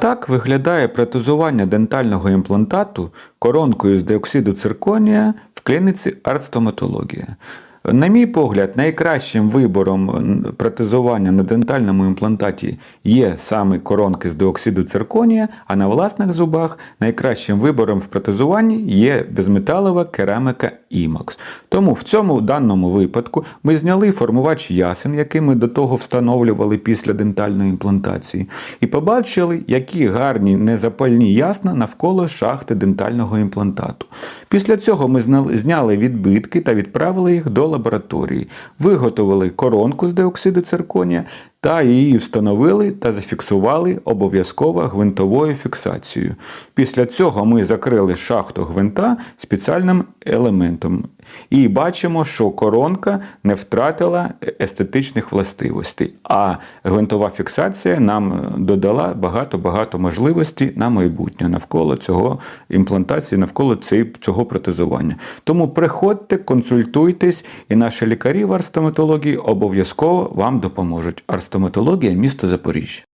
Так виглядає протезування дентального імплантату коронкою з диоксиду цирконія в клініці артстоматологія. На мій погляд, найкращим вибором протезування на дентальному імплантаті є саме коронки з диоксиду цирконія, а на власних зубах найкращим вибором в протезуванні є безметалова керамика IMAX. Тому в цьому даному випадку ми зняли формувач ясен, який ми до того встановлювали після дентальної імплантації, і побачили, які гарні незапальні ясна навколо шахти дентального імплантату. Після цього ми зняли відбитки та відправили їх до лабораторії, виготовили коронку з диоксиду цирконія та її встановили та зафіксували обов'язково гвинтовою фіксацією. Після цього ми закрили шахту гвинта спеціальним елементом. І бачимо, що коронка не втратила естетичних властивостей, а гвинтова фіксація нам е, додала багато-багато можливостей на майбутнє навколо цього імплантації, навколо цього протезування. Тому приходьте, консультуйтесь, і наші лікарі в арстоматології обов'язково вам допоможуть. Арстоматологія місто Запоріжжя.